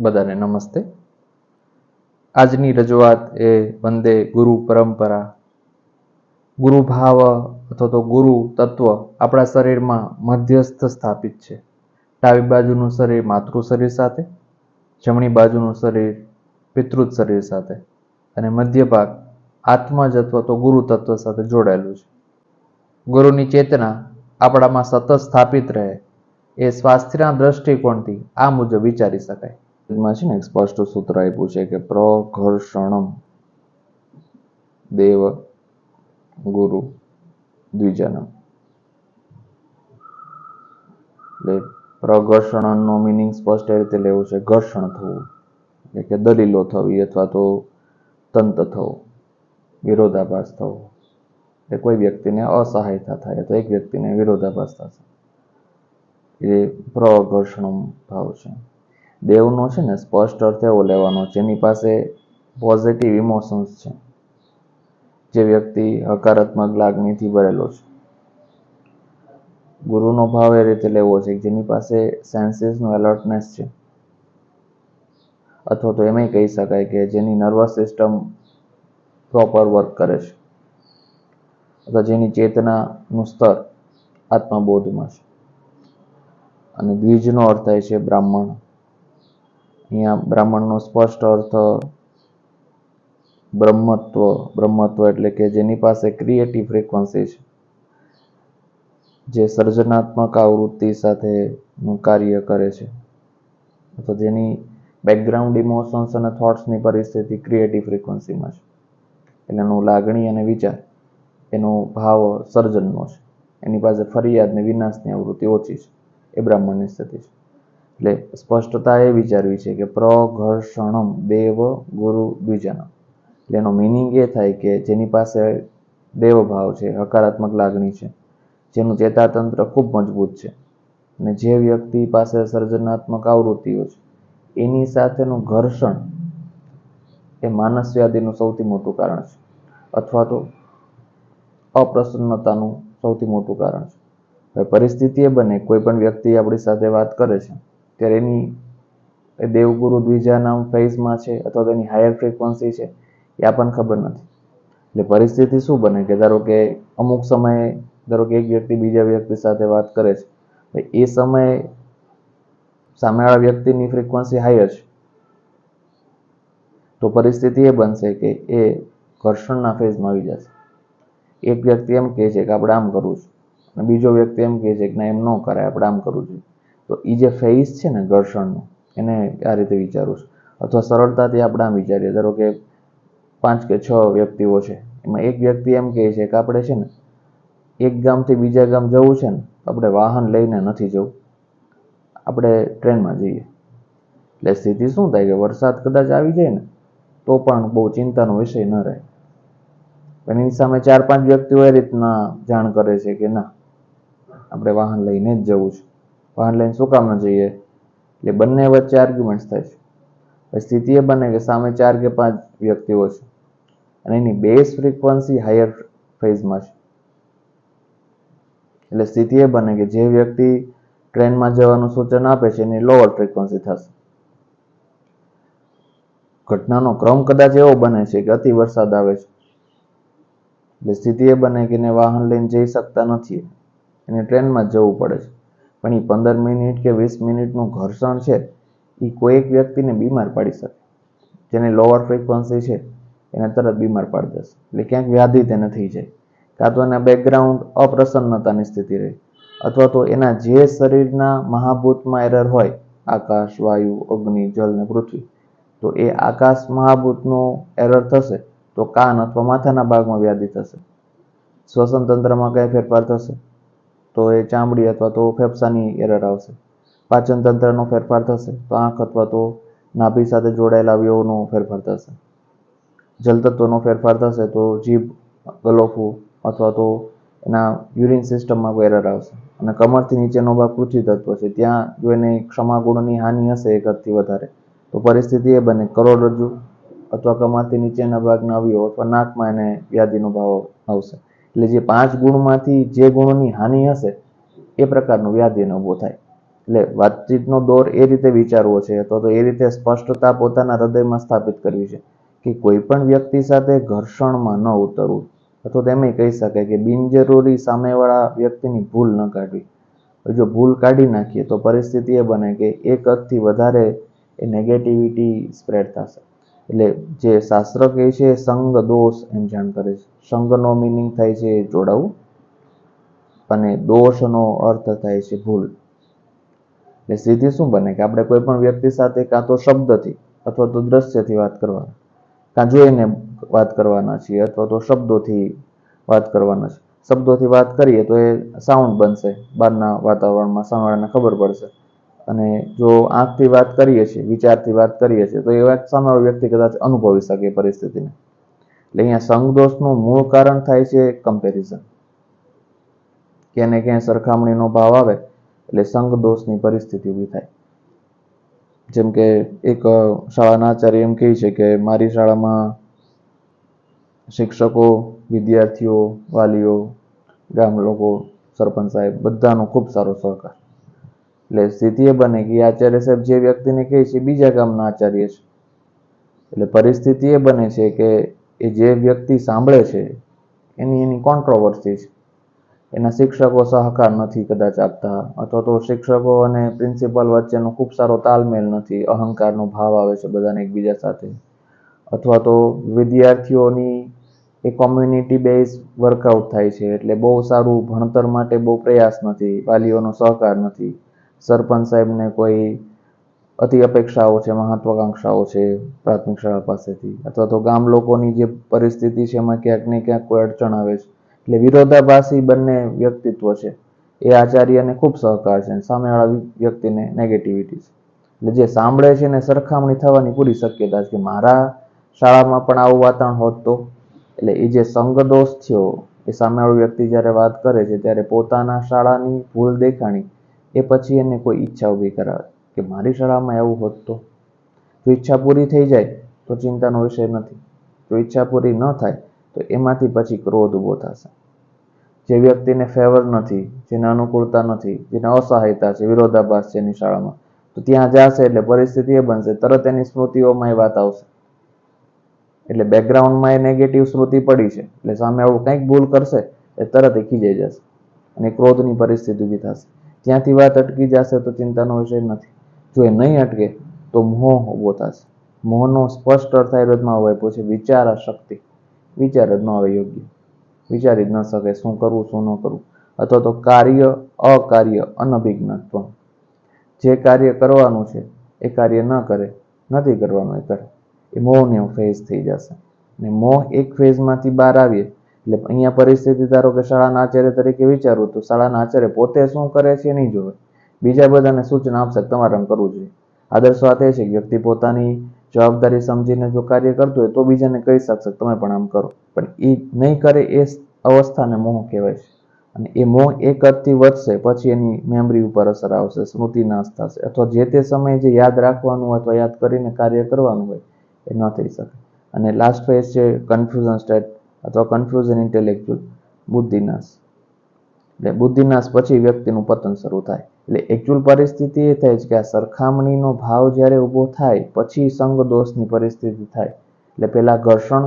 બધાને નમસ્તે. આજની રજૂઆત એ વંદે ગુરુ પરંપરા. ગુરુ ભાવ અથવા તો ગુરુ તત્વ આપણા શરીરમાં મધ્યસ્થ સ્થાપિત છે. ડાબી બાજુનું શરીર માતૃ શરીર સાથે, જમણી બાજુનું શરીર પિતૃત શરીર સાથે અને મધ્ય ભાગ આત્મા જ અથવા તો ગુરુ તત્વ સાથે જોડાયેલું છે. ગુરુની ચેતના આપણામાં સતત સ્થાપિત રહે એ સ્વાસ્થ્યના દ્રષ્ટિકોણથી આ મુજબ વિચારી શકાય. એમાં છે ને એક સ્પષ્ટ સૂત્ર આપ્યું છે કે પ્રઘર્ષણમ દેવ ગુરુ દ્વિજનમ. એટલે પ્રઘર્ષણનો મિનિંગ સ્પષ્ટ રીતે લેવું છે, ઘર્ષણ થવું. એટલે કે દલીલો થવી અથવા તો તંત થવું, વિરોધાભાસ થવો. એટલે કોઈ વ્યક્તિને અસહાયતા થાય તો એક વ્યક્તિને વિરોધાભાસ થશે. એ પ્રઘર્ષણ ભાવ છે. દેવનો છે ને સ્પષ્ટ અર્થ એવો લેવાનો, જેની પાસે પોઝિટિવ ઇમોશન્સ છે. જે વ્યક્તિ હકારાત્મક લાગણીથી ભરેલો છે. ગુરુનો ભાવ એ રીતે લેવો છે જેની પાસે સેન્સીસનો એલર્ટનેસ છે. અથવા તો એમય કહી શકાય કે જેની નર્વસ સિસ્ટમ પ્રોપર વર્ક કરે છે. અથવા જેની ચેતનાનું સ્તર આત્મબોધમાં છે. અને દ્વિજનો અર્થ થાય છે બ્રાહ્મણ. અહીંયા બ્રાહ્મણનો સ્પષ્ટ અર્થ બ્રહ્મત્વ બ્રહ્મત્વ એટલે કે જેની પાસે ક્રિએટિવ ફ્રીક્વન્સી છે. જે સર્જનાત્મક આવૃત્તિ સાથેનું કાર્ય કરે છે. અથવા જેની બેકગ્રાઉન્ડ ઇમોશન્સ અને થોટ્સની પરિસ્થિતિ ક્રિએટિવ ફ્રીક્વન્સીમાં છે. એટલે એનું લાગણી અને વિચાર, એનો ભાવ સર્જનનો છે. એની પાસે ફરિયાદ ને વિનાશની આવૃત્તિ ઓછી છે. એ બ્રાહ્મણની સ્થિતિ છે. એટલે સ્પષ્ટતા એ વિચારવી છે કે પ્રઘર્ષણમ દેવ, ગુરુ, દ્વિજનમ. એટલે એનો મિનિંગ એ થાય કે જેની પાસે દેવ ભાવ છે, હકારાત્મક લાગણી છે, જેનું ચેતાતંત્ર ખૂબ મજબૂત છે. અને જે વ્યક્તિ પાસે સર્જનાત્મક આવૃત્તિઓ છે, એની સાથેનું ઘર્ષણ એ માનસ વ્યાધિનું સૌથી મોટું કારણ છે. અથવા તો અપ્રસન્નતાનું સૌથી મોટું કારણ છે. હવે પરિસ્થિતિ એ બને, કોઈ પણ વ્યક્તિ આપણી સાથે વાત કરે છે ત્યારે એની દેવગુરુ દ્વિજાના ફેઝમાં છે અથવા તો એની હાયર ફ્રિકવન્સી છે, એ આપણને ખબર નથી. એટલે પરિસ્થિતિ શું બને કે ધારો કે અમુક સમયે ધારો કે એક વ્યક્તિ બીજા વ્યક્તિ સાથે વાત કરે છે એ સમયે સામેવાળા વ્યક્તિની ફ્રિકવન્સી હાયર છે. તો પરિસ્થિતિ એ બનશે કે એ ઘર્ષણના ફેઝમાં આવી જશે. એક વ્યક્તિ એમ કહે છે કે આપણે આમ કરવું છે, અને બીજો વ્યક્તિ એમ કહે છે કે ના, એમ ન કરાય, આપણે આમ કરવું જોઈએ. તો એ જે ફેઈસ છે ને ઘર્ષણનો, એને આ રીતે વિચારવું છું. અથવા સરળતાથી આપણે આમ વિચારીએ, ધારો કે પાંચ કે છ વ્યક્તિઓ છે, એમાં એક વ્યક્તિ એમ કહે છે કે આપણે છે ને એક ગામથી બીજા ગામ જવું છે ને, આપણે વાહન લઈને નથી જવું. આપણે ટ્રેનમાં જઈએ. એટલે સ્થિતિ શું થાય કે વરસાદ કદાચ આવી જાય ને, તો પણ બહુ ચિંતાનો વિષય ન રહે. પણ એની સામે ચાર પાંચ વ્યક્તિઓ એ રીતના જાણ કરે છે કે ના, આપણે વાહન લઈને જ જવું છે. વાહન લાઈન શું કામ જઈએ? એટલે બંને વચ્ચે આર્ગ્યુમેન્ટ્સ થાય છે. સ્થિતિ એ બને કે સામે ચાર કે પાંચ વ્યક્તિઓ છે. અને એની બેઝ ફ્રીક્વન્સી હાયર ફેઝમાં છે. એટલે સ્થિતિ એ બને કે જે વ્યક્તિ ટ્રેનમાં જવાનું સૂચન આપે છે, એની લોઅર ફ્રીક્વન્સી થશે. ઘટનાનો ક્રમ કદાચ એવો બને છે કે અતિ વરસાદ આવે છે. એટલે સ્થિતિ એ બને કે એને વાહન લઈને જઈ શકતા નથી. એને ટ્રેનમાં જવું પડે છે. પણ એ પંદર મિનિટ કે વીસ મિનિટનું ઘર્ષણ છે એ કોઈ એક વ્યક્તિને બીમાર પાડી શકે. જેને લોઅર ફ્રિકવન્સી છે, એને તરત બીમાર પાડી દેશે. એટલે ક્યાંક વ્યાધિ તેને થઈ જાય. કાં તો એના બેકગ્રાઉન્ડ અપ્રસન્નતાની સ્થિતિ રહે. અથવા તો એના જે શરીરના મહાભૂતમાં એરર હોય, આકાશ, વાયુ, અગ્નિ, જળ ને પૃથ્વી, તો એ આકાશ મહાભૂતનો એરર થશે, તો કાન અથવા માથાના ભાગમાં વ્યાધિ થશે. શ્વસન તંત્રમાં કઈ ફેરફાર થશે. તો એ ચામડી અથવા તો ફેફસાની એરર આવશે. પાચન તંત્રનો ફેરફાર થશે. તો આંખ અથવા તો નાભી સાથે જોડાયેલા અવયવોનો ફેરફાર થશે. જલતત્વનો ફેરફાર થશે તો જીભ, ગલોફું અથવા તો એના યુરિન સિસ્ટમમાં કોઈ એરર આવશે. અને કમરથી નીચેનો ભાગ પૃથ્વી તત્વ છે. ત્યાં જો એને ક્ષમા ગુણની હાનિ હશે એક હદથી વધારે, તો પરિસ્થિતિ એ બને. કરોડરજ્જુ અથવા કમરથી નીચેના ભાગના અવયવ અથવા નાકમાં એને વ્યાધિનો ભાવ આવશે. એટલે જે પાંચ ગુણમાંથી જે ગુણની હાનિ હશે, એ પ્રકારનું વ્યાધિ ઊભો થાય. એટલે વાતચીતનો દોર એ રીતે વિચારવો છે અથવા તો એ રીતે સ્પષ્ટતા પોતાના હૃદયમાં સ્થાપિત કરવી છે કે કોઈ પણ વ્યક્તિ સાથે ઘર્ષણમાં ન ઉતરવું અથવા તો એમ કહી શકાય કે બિનજરૂરી સામેવાળા વ્યક્તિની ભૂલ ન કાઢવી. જો ભૂલ કાઢી નાખીએ તો પરિસ્થિતિ એ બને કે એક હદથી વધારે એ નેગેટિવિટી સ્પ્રેડ થશે. એટલે જે શાસ્ત્ર કહે છે, સંગ, દોષ એમ જાણ કરે છે. સંગનો મિનિંગ થાય છે જોડાવું અને દોષનો અર્થ થાય છે ભૂલ. એટલે સીધી શું બને? કે આપણે કોઈ પણ વ્યક્તિ સાથે કાં તો શબ્દથી અથવા તો દ્રશ્યથી વાત કરવાના. કાં જોઈને વાત કરવાના છીએ અથવા તો શબ્દોથી વાત કરવાના છે. શબ્દોથી વાત કરીએ તો એ સાઉન્ડ બનશે. બહારના વાતાવરણમાં સાંભળવાને ખબર પડશે. અને જો આંખથી વાત કરીએ છીએ, વિચારથી વાત કરીએ છીએ, તો એ વાત સામેવાળો વ્યક્તિ કદાચ અનુભવી શકે પરિસ્થિતિને. એટલે અહીંયા સંગદોષનું મૂળ કારણ થાય છે કમ્પેરિઝન ક્યાંને ક્યાંય સરખામણીનો ભાવ આવે, એટલે સંગદોષની પરિસ્થિતિ ઊભી થાય. જેમ કે એક શાળાના આચાર્ય એમ કહે છે કે મારી શાળામાં શિક્ષકો, વિદ્યાર્થીઓ, વાલીઓ, ગામ લોકો, સરપંચ સાહેબ બધાનો ખૂબ સારો સહકાર. એટલે સ્થિતિ એ બને કે આચાર્ય સાહેબ જે વ્યક્તિને કહે છે બીજા ગામના આચાર્ય છે. એટલે પરિસ્થિતિ એ બને છે કે એ જે વ્યક્તિ સાંભળે છે, એની એની કોન્ટ્રોવર્સી છે. એના શિક્ષકો સહકાર નથી કદાચ આપતા, અથવા તો શિક્ષકો અને પ્રિન્સિપલ વચ્ચેનો ખૂબ સારો તાલમેલ નથી, અહંકારનો ભાવ આવે છે બધાને એકબીજા સાથે. અથવા તો વિદ્યાર્થીઓની એ કોમ્યુનિટી બેઝ વર્કઆઉટ થાય છે, એટલે બહુ સારું ભણતર માટે બહુ પ્રયાસ નથી, વાલીઓનો સહકાર નથી. સરપંચ સાહેબને કોઈ અતિ અપેક્ષાઓ છે, મહત્વાકાંક્ષાઓ છે પ્રાથમિક શાળા પાસેથી? અથવા તો ગામ લોકોની જે પરિસ્થિતિ છે, એમાં ક્યાંક ને ક્યાંક કોઈ અડચણ આવે છે? એટલે વિરોધાભાસી બંને વ્યક્તિત્વ છે. એ આચાર્યને ખૂબ સહકાર છે સામેવાળા વ્યક્તિને નેગેટિવિટી છે. એટલે જે સાંભળે છે ને સરખામણી થવાની પૂરી શક્યતા છે કે મારા શાળામાં પણ આવું વાતાવરણ હોત તો? એટલે એ જે સંગદોષ થયો, એ સામેવાળો વ્યક્તિ જ્યારે વાત કરે છે, ત્યારે પોતાના શાળાની ભૂલ દેખાણી એ પછી એને કોઈ ઈચ્છા ઊભી કરાવે કે મારી શાળામાં એવું હોત તો? જો ઈચ્છા પૂરી થઈ જાય તો ચિંતાનો વિષય નથી. જો ઈચ્છા પૂરી ન થાય તો એમાંથી પછી ક્રોધ ઊભો થશે. જે વ્યક્તિને ફેવર નથી, જેને અનુકૂળતા નથી, જેને અસહાયતા છે, વિરોધાભાસ છે એની શાળામાં, તો ત્યાં જશે એટલે પરિસ્થિતિ એ બનશે. તરત એની સ્મૃતિઓમાં એ વાત આવશે. એટલે બેકગ્રાઉન્ડમાં એ નેગેટિવ સ્મૃતિ પડી છે. એટલે સામે આવું કંઈક ભૂલ કરશે, એ તરત એ ખીજાઈ જશે અને ક્રોધની પરિસ્થિતિ ઊભી થશે. ત્યાંથી વાત અટકી જશે તો ચિંતાનો વિષય નથી. જો એ નહીં અટકે, તો મોહ ઊભો થશે. મોહનો સ્પષ્ટ અર્થ આયુર્વેદમાં હોય પછી, વિચાર શક્તિ. વિચાર જ ન આવે યોગ્ય. વિચારી જ ન શકે, શું કરવું, શું ન કરવું. અથવા તો કાર્ય, અકાર્ય અનભિજ્ઞત્વ જે કાર્ય કરવાનું છે, એ કાર્ય ન કરે, નથી કરવાનું એ કરે. એ મોહને ફેઝ થઈ જશે. ને મોહ એક ફેઝમાંથી બહાર આવીએ એટલે અહીંયા પરિસ્થિતિ ધારો કે શાળાના આચાર્ય તરીકે વિચારવું તો શાળાના આચાર્ય પોતે શું કરે છે નહીં જોવે. બીજા બધાને સૂચના આપશે તમારે આમ કરવું જોઈએ. આદર્શ વાત એ છે કે વ્યક્તિ પોતાની જવાબદારી સમજીને જો કાર્ય કરતું હોય તો બીજાને કહી શકશે તમે પણ આમ કરો. પણ એ નહીં કરે એ અવસ્થાને મોહ કહેવાય છે. અને એ મોહ એક અર્થથી વધશે, પછી એની મેમરી ઉપર અસર આવશે, સ્મૃતિ નાશ થશે. અથવા જે તે સમયે જે યાદ રાખવાનું અથવા યાદ કરીને કાર્ય કરવાનું હોય એ ન થઈ શકે. અને લાસ્ટ ફેઝ છે કન્ફ્યુઝન સ્ટેટ અથવા કન્ફ્યુઝન ઇન્ટેલેક્ચ્યુઅલ બુદ્ધિનાશ. એટલે બુદ્ધિનાશ પછી વ્યક્તિનું પતન શરૂ થાય. એટલે એકચ્યુઅલ પરિસ્થિતિ એ થાય છે કે આ સરખામણીનો ભાવ જ્યારે ઊભો થાય, પછી સંગ દોષની પરિસ્થિતિ થાય. એટલે પહેલા ઘર્ષણ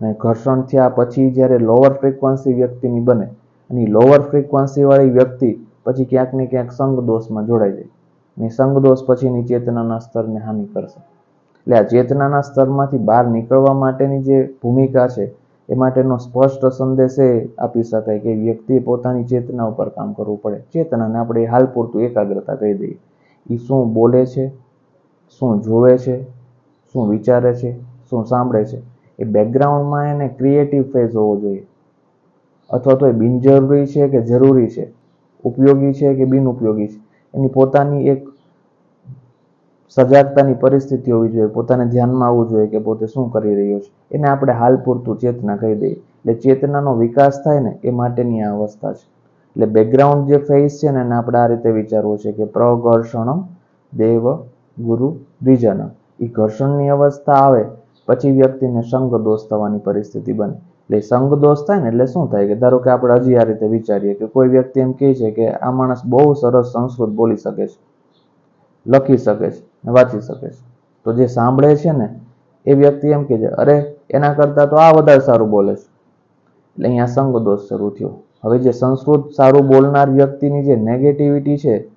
અને ઘર્ષણ થયા પછી જ્યારે લોઅર ફ્રિકવન્સી વ્યક્તિની બને, અને લોઅર ફ્રિકવન્સીવાળી વ્યક્તિ પછી ક્યાંક ને ક્યાંક સંગ દોષમાં જોડાઈ જાય. અને સંગ દોષ પછીની ચેતનાના સ્તરને હાનિ કરશે. એટલે આ ચેતનાના સ્તરમાંથી બહાર નીકળવા માટેની જે ભૂમિકા છે, એ માટેનો સ્પષ્ટ સંદેશ એ આપી શકાય કે વ્યક્તિએ પોતાની ચેતના ઉપર કામ કરવું પડે. ચેતનાને આપણે હાલ પૂરતું એકાગ્રતા કહી દઈએ. એ શું બોલે છે, શું જોવે છે, શું વિચારે છે, શું સાંભળે છે, એ બેકગ્રાઉન્ડમાં એને ક્રિએટિવ ફેઝ હોવો જોઈએ. અથવા તો એ બિનજરૂરી છે કે જરૂરી છે, ઉપયોગી છે કે બિનઉપયોગી છે. એની પોતાની એક સજાગતાની પરિસ્થિતિ હોવી જોઈએ, પોતાને ધ્યાનમાં આવવું જોઈએ કે પોતે શું કરી રહ્યો છે. એને આપણે હાલ પૂરતું ચેતના કહી દઈએ. એટલે ચેતનાનો વિકાસ થાય ને, એ માટેની આ અવસ્થા છે. એટલે બેકગ્રાઉન્ડ જે ફેસ છે ને, એને આપણે આ રીતે વિચારવું છે કે પ્રઘર્ષણમ દેવ ગુરુ દ્વિજન એ ઘર્ષણની અવસ્થા આવે, પછી વ્યક્તિને સંગ દોષ થવાની પરિસ્થિતિ બને. એટલે સંગ દોષ થાય ને, એટલે શું થાય કે ધારો કે આપણે હજી આ રીતે વિચારીએ કે કોઈ વ્યક્તિ એમ કહે છે કે આ માણસ બહુ સરસ સંસ્કૃત બોલી શકે છે. લખી શકે છે વાંચી શકે છે. તો જે સાંભળે છે ને, એ વ્યક્તિ એમ કહે છે, અરે, એના કરતાં તો આ વધારે સારું બોલે છે. એટલે અહીંયા સંઘ દોષ શરૂ થયો. હવે જે સંસ્કૃત સારું બોલનાર વ્યક્તિની જે નેગેટિવિટી છે,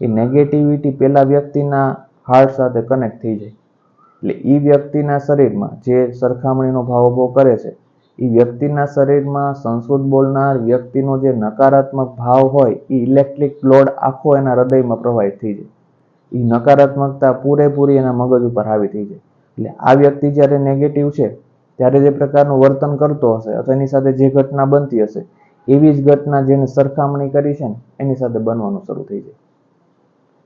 એ નેગેટિવિટી પેલા વ્યક્તિના હાર્ટ સાથે કનેક્ટ થઈ જાય. એટલે એ વ્યક્તિના શરીરમાં જે સરખામણીનો ભાવ ઊભો કરે છે એ વ્યક્તિના શરીરમાં સંસ્કૃત બોલનાર વ્યક્તિનો જે નકારાત્મક ભાવ હોય એ ઇલેક્ટ્રિક લોડ આખો એના હૃદયમાં પ્રવાહિત થઈ જાય. એ નકારાત્મકતા પૂરેપૂરી એના મગજ ઉપર હાવી થઈ જાય. એટલે આ વ્યક્તિ જ્યારે નેગેટિવ છે, ત્યારે જે પ્રકારનું વર્તન કરતો હશે અથવા એની સાથે જે ઘટના બનતી હશે, એવી જ ઘટના જેને સરખામણી કરી છે ને, એની સાથે બનવાનું શરૂ થઈ જાય.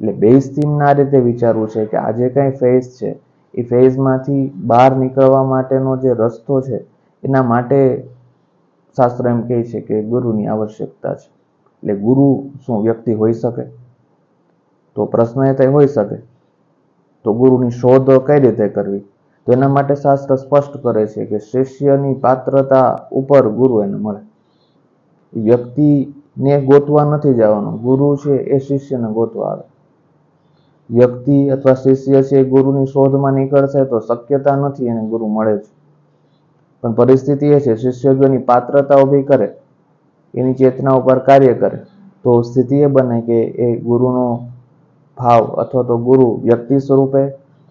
એટલે બેઝ થીમના આ રીતે વિચારવું છે કે આ જે કાંઈ ફેઝ છે, એ ફેઝમાંથી બહાર નીકળવા માટેનો જે રસ્તો છે, એના માટે શાસ્ત્ર એમ કહે છે કે ગુરુની આવશ્યકતા છે. એટલે ગુરુ શું વ્યક્તિ હોઈ શકે? તો પ્રશ્ન એ થાય હોઈ શકે. તો ગુરુની શોધ કઈ રીતે કરવી? તો એના માટે શાસ્ત્ર સ્પષ્ટ કરે છે કે શિષ્યની પાત્રતા ઉપર ગુરુ એને મળે. વ્યક્તિને ગોતવા નથી જવાનું. ગુરુ છે એ શિષ્યને ગોતવા આવે. વ્યક્તિ અથવા શિષ્ય છે ગુરુની શોધમાં નીકળશે તો શક્યતા નથી એને ગુરુ મળે છે પણ પરિસ્થિતિ એ છે, શિષ્ય જો એની પાત્રતા ઊભી કરે, એની ચેતના ઉપર કાર્ય કરે, તો સ્થિતિ એ બને કે એ ગુરુનો ભાવ અથવા તો ગુરુ વ્યક્તિ સ્વરૂપે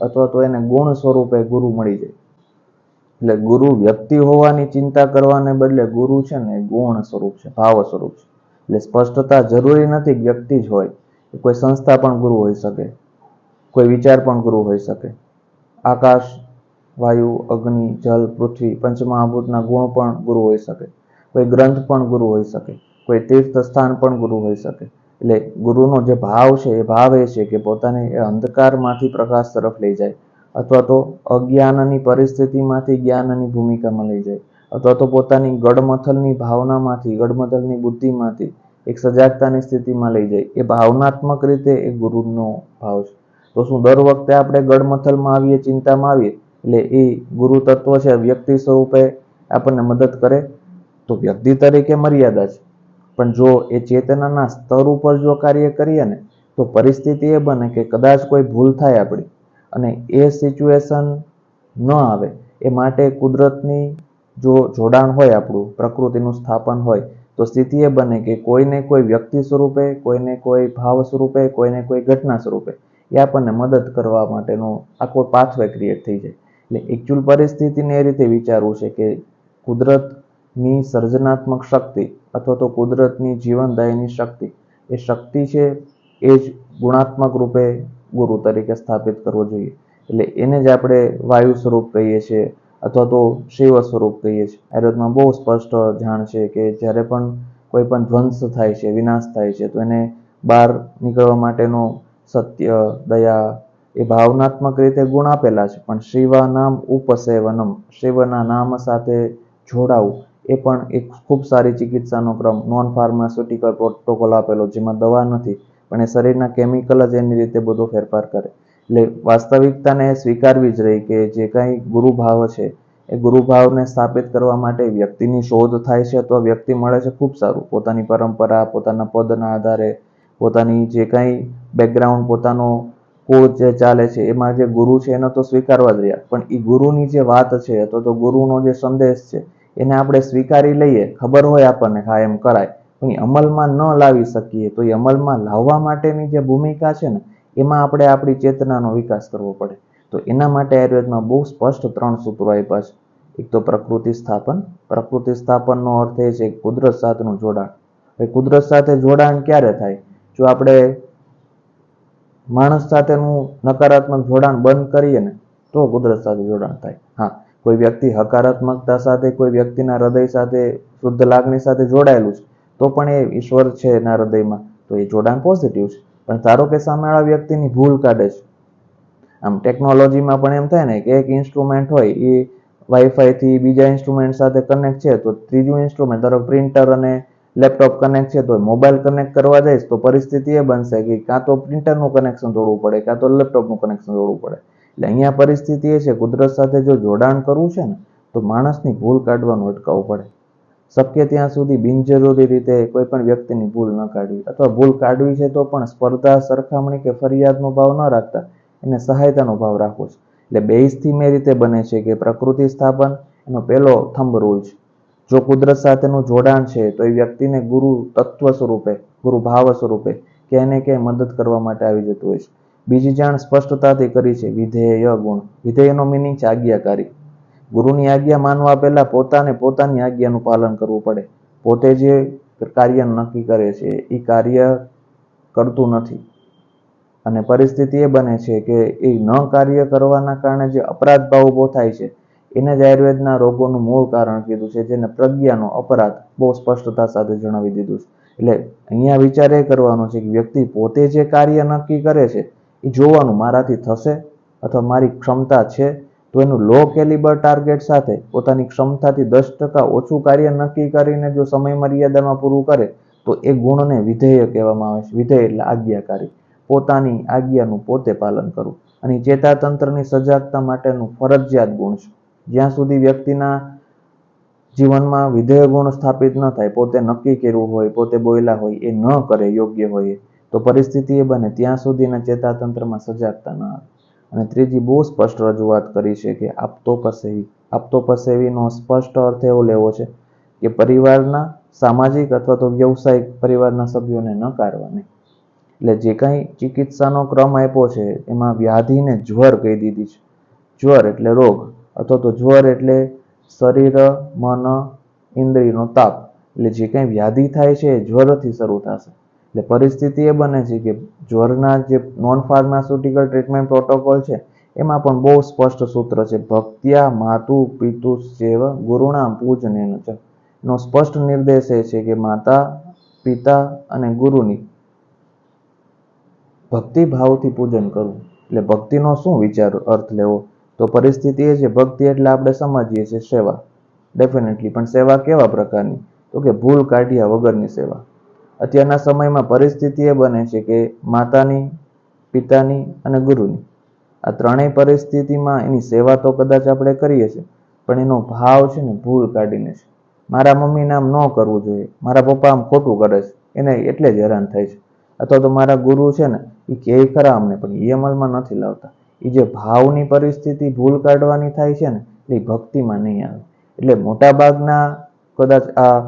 અથવા તો એને ગુણ સ્વરૂપે ગુરુ મળી જાય. એટલે ગુરુ વ્યક્તિ હોવાની ચિંતા કરવાને બદલે ગુરુ છે ને ગુણ સ્વરૂપ છે, ભાવ સ્વરૂપ છે. એટલે સ્પષ્ટતા જરૂરી નથી વ્યક્તિ જ હોય. કોઈ સંસ્થા પણ ગુરુ હોઈ શકે, કોઈ વિચાર પણ ગુરુ હોઈ શકે. આકાશ, વાયુ, અગ્નિ, જલ, પૃથ્વી, પંચમહાભૂતના ગુણ પણ ગુરુ હોઈ શકે. કોઈ ગ્રંથ પણ ગુરુ હોઈ શકે. કોઈ તીર્થ સ્થાન પણ ગુરુ હોઈ શકે. એટલે ગુરુનો જે ભાવ છે, એ ભાવ એ છે કે પોતાને એ અંધકારમાંથી પ્રકાશ તરફ લઈ જાય. અથવા તો અજ્ઞાનની પરિસ્થિતિમાંથી જ્ઞાનની ભૂમિકામાં લઈ જાય. અથવા તો પોતાની ગડમથલની ભાવનામાંથી, ગડમથલની બુદ્ધિમાંથી એક સજાગતાની સ્થિતિમાં લઈ જાય. એ ભાવનાત્મક રીતે એ ગુરુનો ભાવ છે. તો શું દર વખતે આપણે ગડમથલમાં આવીએ, ચિંતામાં આવીએ? એટલે એ ગુરુ તત્વ છે, વ્યક્તિ સ્વરૂપે આપણને મદદ કરે. તો વ્યક્તિ તરીકે મર્યાદા છે. પણ જો એ ચેતનાના સ્તર ઉપર જો કાર્ય કરીએ ને, તો પરિસ્થિતિ એ બને કે કદાચ કોઈ ભૂલ થાય આપણી અને એ સિચ્યુએશન ન આવે, એ માટે કુદરતની જો જોડાણ હોય આપણું, પ્રકૃતિનું સ્થાપન હોય, તો સ્થિતિ એ બને કે કોઈને કોઈ વ્યક્તિ સ્વરૂપે, કોઈને કોઈ ભાવ સ્વરૂપે, કોઈને કોઈ ઘટના સ્વરૂપે એ આપણને મદદ કરવા માટેનો આખો પાથવે ક્રિએટ થઈ જાય. એટલે એકચ્યુઅલ પરિસ્થિતિને એ રીતે વિચારવું છે કે કુદરતની સર્જનાત્મક શક્તિ અથવા તો કુદરતની જીવનદાયીની શક્તિ. એ શક્તિ છે એ જ ગુણાત્મક રૂપે ગુરુ તરીકે સ્થાપિત કરવો જોઈએ. એટલે એને જ આપણે વાયુ સ્વરૂપ કહીએ છીએ અથવા તો શિવ સ્વરૂપ કહીએ છીએ. આયુર્વેદમાં બહુ સ્પષ્ટ જાણ છે કે જ્યારે પણ કોઈ પણ ધ્વંસ થાય છે, વિનાશ થાય છે, તો એને બહાર નીકળવા માટેનો સત્ય, દયા એ ભાવનાત્મક રીતે ગુણ આપેલા છે. પણ શિવા નામ ઉપસેવનમ, શિવના નામ સાથે જોડાવું એ પણ એક ખૂબ સારી ચિકિત્સાનો ક્રમ. નોન ફાર્માસ્યુટિકલ પ્રોટોકોલ આપેલો, જેમાં દવા નથી, પણ એ શરીરના કેમિકલ જ એની રીતે બધો ફેરફાર કરે. એટલે વાસ્તવિકતાને સ્વીકારવી જ રહી કે જે કાંઈ ગુરુભાવ છે, એ ગુરુભાવને સ્થાપિત કરવા માટે વ્યક્તિની શોધ થાય છે અથવા વ્યક્તિ મળે છે ખૂબ સારું. પોતાની પરંપરા, પોતાના પદના આધારે, પોતાની જે કાંઈ બેકગ્રાઉન્ડ પોતાનો કોચ જે ચાલે છે, એમાં જે ગુરુ છે એને તો સ્વીકારવા જ રહ્યા. પણ એ ગુરુની જે વાત છે અથવા તો ગુરુનો જે સંદેશ છે એને આપણે સ્વીકારી લઈએ, ખબર હોય આપણને હા, એમ કરાય. પણ અમલમાં ન લાવી શકીએ તો એ અમલમાં લાવવા માટેની જે ભૂમિકા છે ને, એમાં આપણે આપણી ચેતનાનો વિકાસ કરવો પડે. તો એના માટે આયુર્વેદમાં બહુ સ્પષ્ટ ત્રણ સૂત્રો આપ્યા છે. એક તો પ્રકૃતિ સ્થાપન. પ્રકૃતિ સ્થાપનનો અર્થ એ છે કુદરત સાથેનું જોડાણ. હવે કુદરત સાથે જોડાણ ક્યારે થાય? જો આપણે માણસ સાથેનું નકારાત્મક જોડાણ બંધ કરીએ ને, તો કુદરત સાથે જોડાણ થાય. હા. કોઈ વ્યક્તિ હકારાત્મકતા સાથે, કોઈ વ્યક્તિના હૃદય સાથે શુદ્ધ લાગણી સાથે જોડાયેલું છે, તો પણ એ ઈશ્વર છે એના હૃદયમાં. તો એ જોડાણ પોઝિટિવ છે. પણ ધારો કે સામેવાળા વ્યક્તિની ભૂલ કાઢે છે. આમ ટેકનોલોજીમાં પણ એમ થાય ને કે એક ઇન્સ્ટ્રુમેન્ટ હોય, એ વાઈફાઈથી બીજા ઇન્સ્ટ્રુમેન્ટ સાથે કનેક્ટ છે, તો ત્રીજું ઇન્સ્ટ્રુમેન્ટ ધારો પ્રિન્ટર અને લેપટોપ કનેક્ટ છે, તો મોબાઈલ કનેક્ટ કરવા જઈશ તો પરિસ્થિતિ એ બનશે કે કાં તો પ્રિન્ટરનું કનેક્શન જોડવું પડે, કાં તો લેપટોપનું કનેક્શન જોડવું પડે. એટલે અહીંયા પરિસ્થિતિ એ છે, કુદરત સાથે જો જોડાણ કરવું છે ને, તો માણસની ભૂલ કાઢવાનું અટકાવવું પડે. શક્ય ત્યાં સુધી બિનજરૂરી રીતે કોઈ પણ વ્યક્તિની ભૂલ ન કાઢવી. અથવા ભૂલ કાઢવી છે તો પણ સ્પર્ધા, સરખામણી કે ફરિયાદનો ભાવ ન રાખતા એને સહાયતાનો ભાવ રાખવો છે. એટલે બેઝ મેં રીતે બને છે કે પ્રકૃતિ સ્થાપન, એનો પહેલો થંબ રૂલ છે. જો કુદરત સાથેનું જોડાણ છે, તો એ વ્યક્તિને ગુરુ તત્વ સ્વરૂપે, ગુરુ ભાવ સ્વરૂપે કે એને ક્યાંય મદદ કરવા માટે આવી જતું હોય છે. બીજી જાણ સ્પષ્ટતાથી કરી છે, વિધેય ગુણ. વિધેયનો મિનિંગ છે આજ્ઞાકારી. ગુરુની આજ્ઞા માનવા પહેલા પોતાને પોતાની આજ્ઞાનું પાલન કરવું પડે. પોતે જે કાર્ય નક્કી કરે છે, એ કાર્ય કરતું નથી. અને પરિસ્થિતિ એ બને છે કે એ ન કાર્ય કરવાના કારણે જે અપરાધ ભાવ ઊભો થાય છે, એને જ આયુર્વેદના રોગોનું મૂળ કારણ કીધું છે, જેને પ્રજ્ઞાનો અપરાધ બહુ સ્પષ્ટતા સાથે જણાવી દીધું છે. એટલે અહીંયા વિચાર એ કરવાનો છે કે વ્યક્તિ પોતે જે કાર્ય નક્કી કરે છે એ જોવાનું મારાથી થશે અથવા મારી ક્ષમતા છે, તો એનું લો કેલિબર ટાર્ગેટ સાથે પોતાની ક્ષમતાથી દસ ટકા ઓછું કાર્ય નક્કી કરીને જો સમય મર્યાદામાં પૂરું કરે, તો એ ગુણને વિધેય કહેવામાં આવે છે. વિધેય એટલે આજ્ઞાકારી. પોતાની આજ્ઞાનું પોતે પાલન કરવું. અને ચેતાતંત્રની સજાગતા માટેનું ફરજિયાત ગુણ છે. જ્યાં સુધી વ્યક્તિના જીવનમાં વિધેય ગુણ સ્થાપિત ન થાય, પોતે નક્કી કર્યું હોય, પોતે બોયલા હોય, એ ન કરે, યોગ્ય હોય તો પરિસ્થિતિ એ બને ત્યાં સુધીના ચેતાતંત્રમાં સજાગતા ન આવે. અને ત્રીજી બહુ સ્પષ્ટ રજૂઆત કરી છે કે આપતો પસેવી, આપતો પસેવીનો સ્પષ્ટ અર્થ એવો લેવો છે કે પરિવારના સામાજિક અથવા તો વ્યવસાયિક પરિવારના સભ્યોને નકારવા નહીં. એટલે જે કાંઈ ચિકિત્સાનો ક્રમ આપ્યો છે, એમાં વ્યાધિને જ્વર કહી દીધી છે. જ્વર એટલે રોગ અથવા તો જ્વર એટલે શરીર, મન, ઇન્દ્રિયનો તાપ. એટલે જે કાંઈ વ્યાધિ થાય છે, એ જ્વરથી શરૂ થશે. એટલે પરિસ્થિતિ એ બને છે કે જ્વરના જે નોન ફાર્માસ્યુટિકલ ટ્રીટમેન્ટ પ્રોટોકોલ છે, એમાં પણ બહુ સ્પષ્ટ સૂત્ર છે, ભક્ત્યા માતુ પિતુ સેવ ગુરુણા પૂજને છે નો સ્પષ્ટ નિર્દેશ એ છે કે માતા, પિતા અને ગુરુની ભક્તિ ભાવથી પૂજન કરવું. એટલે ભક્તિનો શું વિચાર અર્થ લેવો? તો પરિસ્થિતિ એ છે, ભક્તિ એટલે આપણે સમજીએ છીએ સેવા. ડેફિનેટલી પણ સેવા કેવા પ્રકારની? તો કે ભૂલ કાઢ્યા વગરની સેવા. અત્યારના સમયમાં પરિસ્થિતિ એ બને છે કે માતાની, પિતાની અને ગુરુની. આ ત્રણેય પરિસ્થિતિમાં એની સેવા તો કદાચ આપણે કરીએ છીએ, પણ એનો ભાવ છે ને ભૂલ કાઢીને છે. મારા મમ્મીને આમ ન કરવું જોઈએ. મારા પપ્પા આમ ખોટું કરે છે. એને એટલે જ હેરાન થાય છે. અથવા તો મારા ગુરુ છે ને એ કહે ખરા અમને, પણ એ અમલમાં નથી લાવતા. એ જે ભાવની પરિસ્થિતિ ભૂલ કાઢવાની થાય છે ને એ ભક્તિમાં નહીં આવે. એટલે મોટા ભાગના કદાચ આ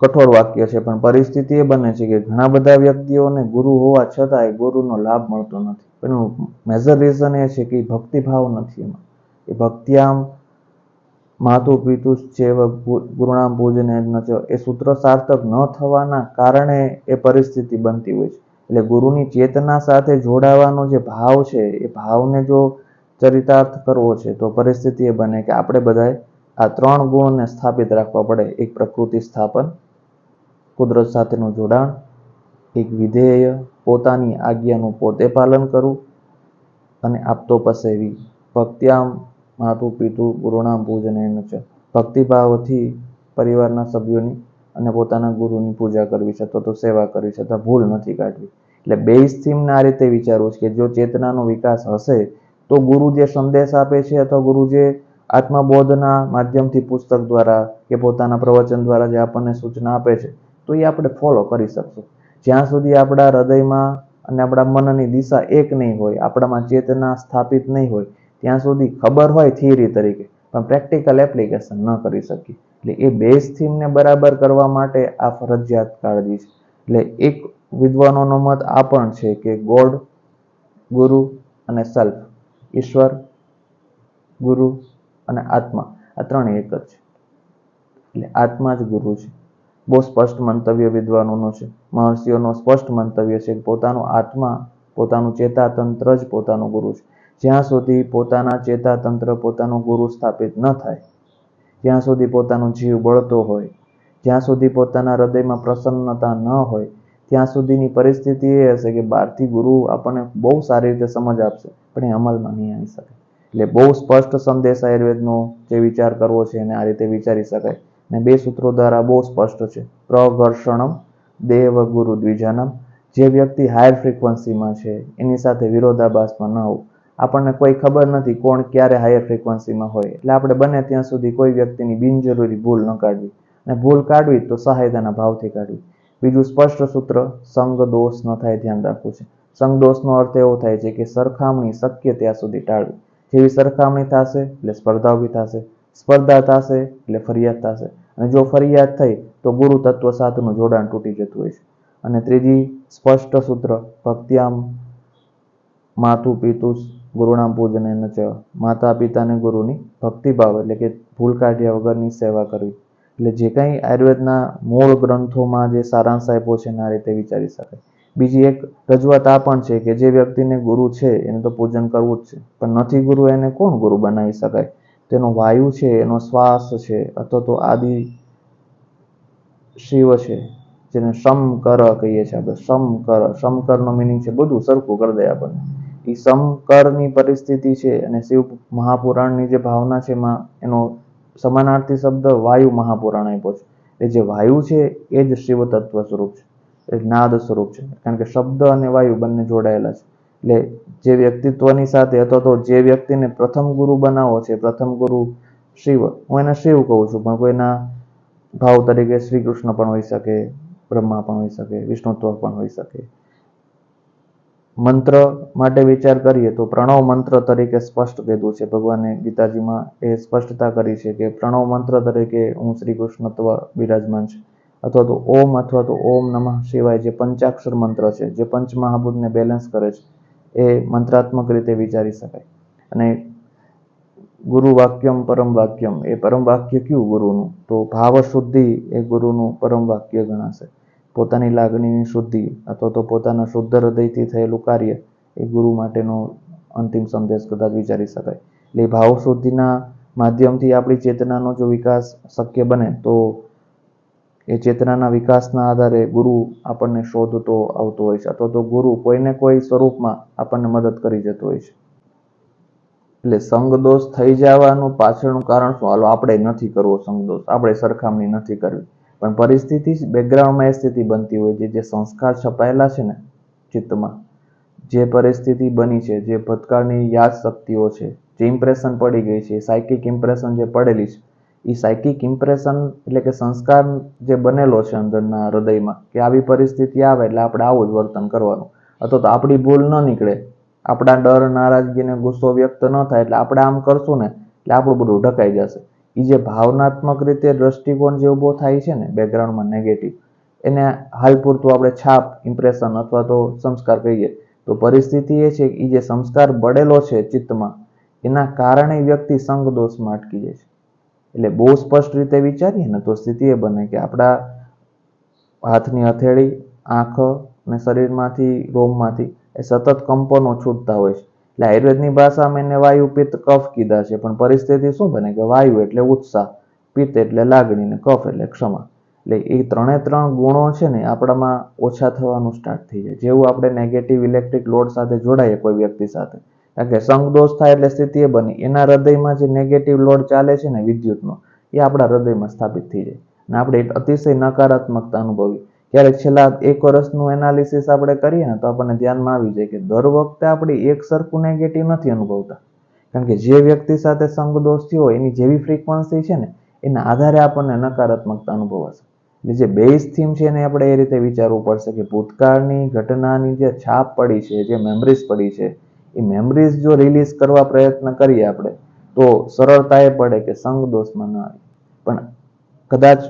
કઠોર વાક્ય છે, પણ પરિસ્થિતિ એ બને છે કે ઘણા બધા વ્યક્તિઓને ગુરુ હોવા છતાંય ગુરુનો લાભ મળતો નથી. એનું મેજર રીઝન એ છે કે ભક્તિભાવ નથી એમાં. એ ભક્તિ આમ માતુ ચેવ ગુરુણામ પૂજને એ સૂત્ર સાર્થક ન થવાના કારણે એ પરિસ્થિતિ બનતી હોય છે. એટલે ગુરુની ચેતના સાથે જોડાવાનો જે ભાવ છે, એ ભાવને જો ચરિતાર્થ કરવો છે, તો પરિસ્થિતિ એ બને કે આપણે બધાએ આ ત્રણ ગુણને સ્થાપિત રાખવા પડે. એક પ્રકૃતિ સ્થાપન કુદરત સાથેનું જોડાણ, એક વિધેય, પોતાની આજ્ઞાનું પોતે પાલન કરવું અને આપતો પસેવી. ભક્ત્યામ માતુ પિતુ ગુરુણામ પૂજન છે ભક્તિભાવથી પરિવારના સભ્યોની અને પોતાના ગુરુની પૂજા કરવી છે તો સેવા કરવી છે તો ભૂલ નથી કાઢવી. એટલે બેઝ થીમને આ રીતે વિચારવું છે કે જો ચેતનાનો વિકાસ હશે, તો ગુરુ જે સંદેશ આપે છે અથવા ગુરુ જે આત્મબોધના માધ્યમથી પુસ્તક દ્વારા કે પોતાના પ્રવચન દ્વારા જે આપણને સૂચના આપે છે તો એ આપણે ફોલો કરી શકશું. જ્યાં સુધી આપણા હૃદયમાં અને આપણા મનની દિશા એક નહીં હોય, આપણામાં ચેતના સ્થાપિત નહીં હોય, ત્યાં સુધી ખબર હોય થિયરી તરીકે, પણ પ્રેક્ટિકલ એપ્લિકેશન ન કરી શકીએ. એટલે એ બેઝ થીમને બરાબર કરવા માટે આ ફરજિયાત કાળજી છે. એટલે એક વિદ્વાનોનો મત આ પણ છે કે ગોડ, ગુરુ અને સેલ્ફ ઈશ્વર, ગુરુ અને આત્મા, આ ત્રણ એક જ છે. એટલે આત્મા જ ગુરુ છે. બહુ સ્પષ્ટ મંતવ્ય વિદ્વાનોનું છે. મહર્ષિઓનો સ્પષ્ટ મંતવ્ય છે કે પોતાનું આત્મા, પોતાનું ચેતાતંત્ર જ પોતાનું ગુરુ છે. જ્યાં સુધી પોતાના ચેતાતંત્ર પોતાનું ગુરુ સ્થાપિત ન થાય જ્યાં સુધી પોતાનો જીવ બળતો હોય, જ્યાં સુધી પોતાના હૃદયમાં પ્રસન્નતા ન હોય, ત્યાં સુધીની પરિસ્થિતિ એ હશે કે બહારથી ગુરુ આપણને બહુ સારી રીતે સમજ આપશે, પણ એ અમલમાં નહીં આવી શકે. એટલે બહુ સ્પષ્ટ સંદેશ આયુર્વેદનો જે વિચાર કરવો છે એને આ રીતે વિચારી શકાય. ને બે સૂત્રો દ્વારા બહુ સ્પષ્ટ છે. પ્રઘર્ષણમ દેવ ગુરુ દ્વિજાનમ જે વ્યક્તિ હાયર ફ્રિકવન્સીમાં છે, એની સાથે વિરોધાભાસમાં ન હોવું. આપણને કોઈ ખબર નથી કોણ ક્યારે હાયર ફ્રિકવન્સીમાં હોય. એટલે આપણે બને ત્યાં સુધી કોઈ વ્યક્તિની બિનજરૂરી ભૂલ ન કાઢવી. અને ભૂલ કાઢવી તો સહાયતાના ભાવથી કાઢવી. બીજું સ્પષ્ટ સૂત્ર સંગ દોષ ન થાય ધ્યાન રાખવું છે. સંગ દોષનો અર્થ એવો થાય છે કે સરખામણી શક્ય ત્યાં સુધી ટાળવી. જેવી સરખામણી થશે, એટલે સ્પર્ધા ઊભી થશે. સ્પર્ધા થશે, એટલે ફરિયાદ થશે. અને જો ફરિયાદ થઈ, તો ગુરુ તત્વ સાથેનું જોડાણ તૂટી જતું હોય છે. અને ત્રીજી, સ્પષ્ટ સૂત્ર, ભક્ત્યામ માથું પિતું ગુરુનામ પૂજન ન ચ, માતા પિતાને ગુરુની ભક્તિભાવ એટલે કે ભૂલ કાઢ્યા વગરની સેવા કરવી. એટલે જે કંઈ આયુર્વેદના મૂળ ગ્રંથોમાં જે સારાંશ આપ્યો છે, એના રીતે વિચારી શકાય. બીજી એક રજૂઆત આ પણ છે કે જે વ્યક્તિને ગુરુ છે, એને તો પૂજન કરવું જ છે. પણ નથી ગુરુ, એને કોણ ગુરુ બનાવી શકાય? તેનો વાયુ છે, એનો શ્વાસ છે, અથવા તો આદિ શિવ છે, જેને સમકર કહીએ છીએ આપણે. સમકર, સમકરનો મિનિંગ છે બધું સરખું કરી દે આપણને. એ સમકરની પરિસ્થિતિ છે અને શિવ મહાપુરાણની જે ભાવના છે એમાં એનો સમાનાર્થી શબ્દ વાયુ મહાપુરાણ આપ્યો છે. એ જે વાયુ છે એ જ શિવ તત્વ સ્વરૂપ છે. એ નાદ સ્વરૂપ છે. કારણ કે શબ્દ અને વાયુ બંને જોડાયેલા છે. એટલે જે વ્યક્તિત્વની સાથે અથવા તો જે વ્યક્તિને પ્રથમ ગુરુ બનાવો છે, પ્રથમ ગુરુ શિવ, હું એને શિવ કહું છું, પણ કોઈના ભાવ તરીકે શ્રી કૃષ્ણ પણ હોઈ શકે, બ્રહ્મા પણ હોઈ શકે, વિષ્ણુત્વ પણ હોઈ શકે. મંત્ર માટે વિચાર કરીએ તો પ્રણવ મંત્ર તરીકે સ્પષ્ટ કીધું છે, ભગવાને ગીતાજીમાં એ સ્પષ્ટતા કરી છે કે પ્રણવ મંત્ર તરીકે હું શ્રી કૃષ્ણત્વ બિરાજમાન છે. અથવા તો ઓમ અથવા તો ઓમ નમઃ શિવાય જે પંચાક્ષર મંત્ર છે, જે પંચમહાભૂતને બેલેન્સ કરે છે એ મંત્રાત્મક રીતે વિચારી શકાય. અને ગુરુ વાક્યમ પરમ વાક્યમ, એ પરમ વાક્ય કયું ગુરુનું? તો ભાવ શુદ્ધિ એ ગુરુનું પરમ વાક્ય ગણાશે. પોતાની લાગણીની શુદ્ધિ અથવા તો પોતાના શુદ્ધ હૃદયથી થયેલું કાર્ય એ ગુરુ માટેનો અંતિમ સંદેશ કદાચ વિચારી શકાય. એટલે ભાવ શુદ્ધિના માધ્યમથી આપણી ચેતનાનો જો વિકાસ શક્ય બને, તો એ ચેતનાના વિકાસના આધારે ગુરુ આપણને શોધતો આવતો હોય છે. અથવા તો ગુરુ કોઈને કોઈ સ્વરૂપમાં આપણને મદદ કરી જતો હોય છે. એટલે સંગદોષ થઈ જવાનું પાછળનું કારણ શું? હાલો, આપણે નથી કરવો સંગદોષ. આપણે સરખામણી નથી કરવી. પણ પરિસ્થિતિ બેકગ્રાઉન્ડમાં એ સ્થિતિ બનતી હોય છે જે સંસ્કાર છપાયેલા છે ને ચિત્તમાં, જે પરિસ્થિતિ બની છે, જે ભૂતકાળની યાદ શક્તિઓ છે, જે ઇમ્પ્રેશન પડી ગઈ છે સાયકિક ઇમ્પ્રેશન જે પડેલી છે એ સાયકિક ઇમ્પ્રેશન એટલે કે સંસ્કાર જે બનેલો છે અંદરના હૃદયમાં કે આવી પરિસ્થિતિ આવે એટલે આપણે આવું જ વર્તન કરવાનું. અથવા તો આપણી ભૂલ ન નીકળે. આપણા ડર નારાજગીને ગુસ્સો વ્યક્ત ન થાય એટલે આપણે આમ કરશું ને એટલે આપણું બધું ઢકાઈ જશે. એ જે ભાવનાત્મક રીતે દ્રષ્ટિકોણ જે ઊભો થાય છે ને બેકગ્રાઉન્ડમાં નેગેટિવ એને હાલ પૂરતું આપણે છાપ ઇમ્પ્રેશન અથવા તો સંસ્કાર કહીએ. તો પરિસ્થિતિ એ છે કે એ જે સંસ્કાર બળેલો છે ચિત્તમાં, એના કારણે વ્યક્તિ સંઘ દોષમાં અટકી જાય છે. એટલે બહુ સ્પષ્ટ રીતે વિચારીએ ને તો સ્થિતિ એ બને કે આપણા હાથની હથેળી, આંખ અને શરીરમાંથી, રોમમાંથી એ સતત કંપનો છૂટતા હોય છે. એટલે આયુર્વેદની ભાષામાં એને વાયુ પિત્ત કફ કીધા છે, પણ પરિસ્થિતિ શું બને કે વાયુ એટલે ઉત્સાહ, પિત્ત એટલે લાગણી ને કફ એટલે ક્ષમા. એટલે એ ત્રણે ત્રણ ગુણો છે ને આપણામાં ઓછા થવાનું સ્ટાર્ટ થઈ જાય. જેવું આપણે નેગેટિવ ઇલેક્ટ્રિક લોડ સાથે જોડાઈએ કોઈ વ્યક્તિ સાથે કારણ કે સંગદોષ થાય એટલે સ્થિતિ એ બની. એના હૃદયમાં જે નેગેટિવ લોડ ચાલે છે ને વિદ્યુતનો, એ આપણા હૃદયમાં સ્થાપિત થઈ જાય. અને આપણે અતિશય નકારાત્મકતા અનુભવી. ક્યારેક છેલ્લા એક વર્ષનું એનાલિસિસ આપણે કરીએ ને તો આપણને ધ્યાનમાં આવી જાય કે દર વખતે આપણે એક સરખું નેગેટિવ નથી અનુભવતા. કારણ કે જે વ્યક્તિ સાથે સંગદોષ થયો હોય, એની જેવી ફ્રીક્વન્સી છે ને, એના આધારે આપણને નકારાત્મકતા અનુભવાશે. એટલે જે બેઝ થીમ છે એને આપણે એ રીતે વિચારવું પડશે કે ભૂતકાળની ઘટનાની જે છાપ પડી છે, જે મેમરીઝ પડી છે એ મેમરીઝ જો રિલીઝ કરવા પ્રયત્ન કરીએ આપણે, તો સરળતા એ પડે કે સંગ દોષમાં ન આવે. પણ કદાચ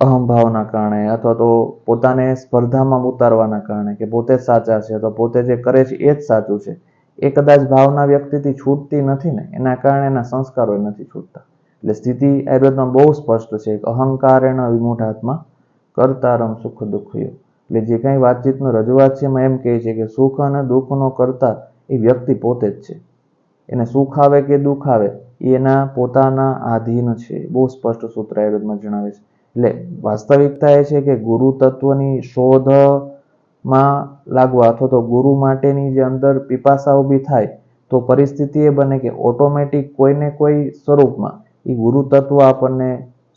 અહંભાવના કારણે અથવા તો પોતાને સ્પર્ધામાં ઉતારવાના કારણે કે પોતે જ સાચા છે અથવા પોતે જે કરે છે એ જ સાચું છે, એ કદાચ ભાવના વ્યક્તિથી છૂટતી નથી ને, એના કારણે એના સંસ્કારો નથી છૂટતા. એટલે સ્થિતિ આયુર્વેદમાં બહુ સ્પષ્ટ છે કે અહંકાર એના વિમૂઢાત્મા કરતારમ સુખ દુઃખયો. એટલે જે કાંઈ વાતચીતનો રજૂઆત છે એમાં એમ કહે છે કે સુખ અને દુઃખનો કરતા એ વ્યક્તિ પોતે જ છે. એને સુખ આવે કે દુઃખ આવે એના પોતાના આધીન છે. બહુ સ્પષ્ટ સૂત્ર આયુર્વેદમાં જણાવે છે. એટલે વાસ્તવિકતા એ છે કે ગુરુ તત્વની શોધમાં લાગવા અથવા તો ગુરુ માટેની જે અંદર પીપાસા ઊભી થાય, તો પરિસ્થિતિ એ બને કે ઓટોમેટિક કોઈને કોઈ સ્વરૂપમાં એ ગુરુ તત્વ આપણને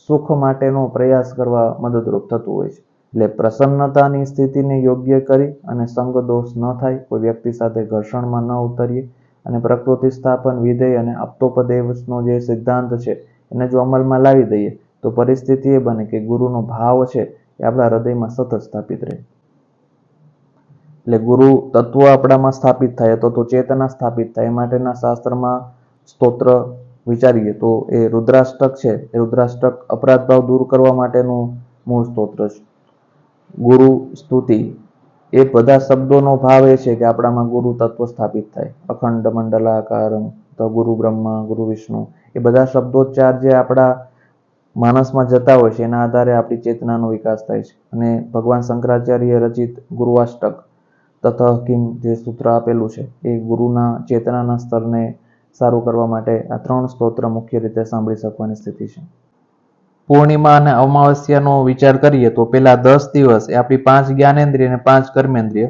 સુખ માટેનો પ્રયાસ કરવા મદદરૂપ થતું હોય છે. એટલે પ્રસન્નતાની સ્થિતિને યોગ્ય કરી અને સંગ દોષ ન થાય, કોઈ વ્યક્તિ સાથે ઘર્ષણમાં ન ઉતરીએ અને પ્રકૃતિ સ્થાપન વિધેય અને આપતોપદેવનો જે સિદ્ધાંત છે, એને જો અમલમાં લાવી દઈએ, તો પરિસ્થિતિ એ બને કે ગુરુનો ભાવ છે એ આપણા હૃદયમાં સતત સ્થાપિત રહે. એટલે ગુરુ તત્વ આપણામાં સ્થાપિત થાય તો તો ચેતના સ્થાપિત થાય, એ માટેના શાસ્ત્રમાં સ્તોત્ર વિચારીએ, તો એ રુદ્રાષ્ટક છે. એ રુદ્રાષ્ટક અપરાધ ભાવ દૂર કરવા માટેનું મૂળ સ્તોત્ર છે. ગુરુ સ્તુતિ. એ બધા શબ્દોનો ભાવ એ છે કે આપણામાં ગુરુ તત્વ સ્થાપિત થાય. અખંડ મંડલાકાર ગુરુ બ્રહ્મા, ગુરુ વિષ્ણુ. એ બધા શબ્દોચ્ચાર જે આપણા માનસમાં જતા હોય છે, એના આધારે આપણી ચેતનાનો વિકાસ થાય છે. અને ભગવાન શંકરાચાર્ય રચિત ગુરુવાષ્ટક, તથા કિમ, જે સૂત્ર આપેલું છે, એ ગુરુના ચેતનાના સ્તરને સારું કરવા માટે આ ત્રણ સ્તોત્ર મુખ્ય રીતે સાંભળી શકવાની સ્થિતિ છે. પૂર્ણિમા અને અમાવસ્યાનો વિચાર કરીએ તો પેલા દસ દિવસ એ આપણી પાંચ જ્ઞાનેન્દ્રિય અને પાંચ કર્મેન્દ્રિય.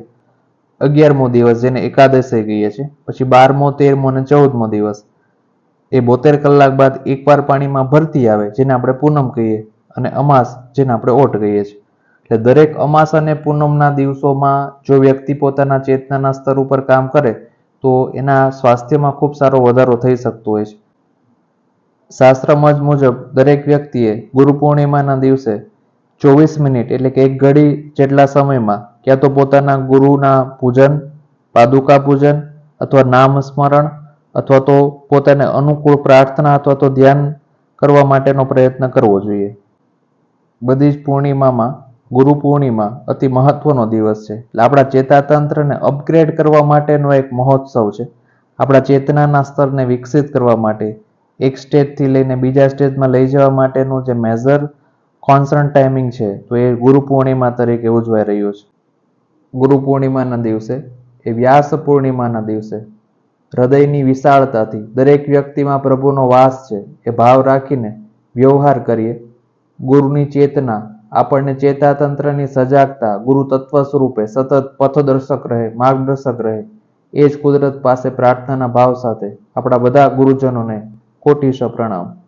અગિયારમો દિવસ જેને એકાદશી કહીએ છીએ, પછી બારમો, તેરમો અને ચૌદમો દિવસ. એ બોતેર કલાક બાદ એકવાર પાણીમાં ભરતી આવે, જેને આપણે પૂનમ કહીએ, અને અમાસ, જેને આપણે ઓટ કહીએ છીએ. એટલે દરેક અમાસ અને પૂનમના દિવસોમાં જો વ્યક્તિ પોતાના ચેતનાના સ્તર ઉપર કામ કરે, તો એના સ્વાસ્થ્યમાં ખૂબ સારો વધારો થઈ શકતો હોય છે. શાસ્ત્ર મત મુજબ દરેક વ્યક્તિએ ગુરુ પૂર્ણિમાના દિવસે ચોવીસ મિનિટ એટલે કે એક ઘડી જેટલા સમયમાં ક્યાં તો પોતાના ગુરુના પૂજન, પાદુકા પૂજન અથવા નામ સ્મરણ અથવા તો પોતાને અનુકૂળ પ્રાર્થના અથવા તો ધ્યાન કરવા માટેનો પ્રયત્ન કરવો જોઈએ. બધી જ પૂર્ણિમામાં ગુરુ પૂર્ણિમા અતિ મહત્વનો દિવસ છે. એટલે આપણા ચેતાતંત્રને અપગ્રેડ કરવા માટેનો એક મહોત્સવ છે. આપણા ચેતનાના સ્તરને વિકસિત કરવા માટે એક સ્ટેજથી લઈને બીજા સ્ટેજમાં લઈ જવા માટેનું જે મેજર કોન્સર્ન ટાઈમિંગ છે, તો એ ગુરુ પૂર્ણિમા તરીકે ઉજવાઈ રહ્યું છે. ગુરુ પૂર્ણિમાના દિવસે, એ વ્યાસ પૂર્ણિમાના દિવસે, હૃદયની વિશાળતાથી દરેક વ્યક્તિમાં પ્રભુનો વાસ છે, એ ભાવ રાખીને વ્યવહાર કરીએ. ગુરુની ચેતના, આપણને ચેતાતંત્રની સજાગતા, ગુરુ તત્વ સ્વરૂપે સતત પથદર્શક રહે, માર્ગદર્શક રહે, એ જ કુદરત પાસે પ્રાર્થનાના ભાવ સાથે આપણા બધા ગુરુજનોને કોટીશ પ્રણામ.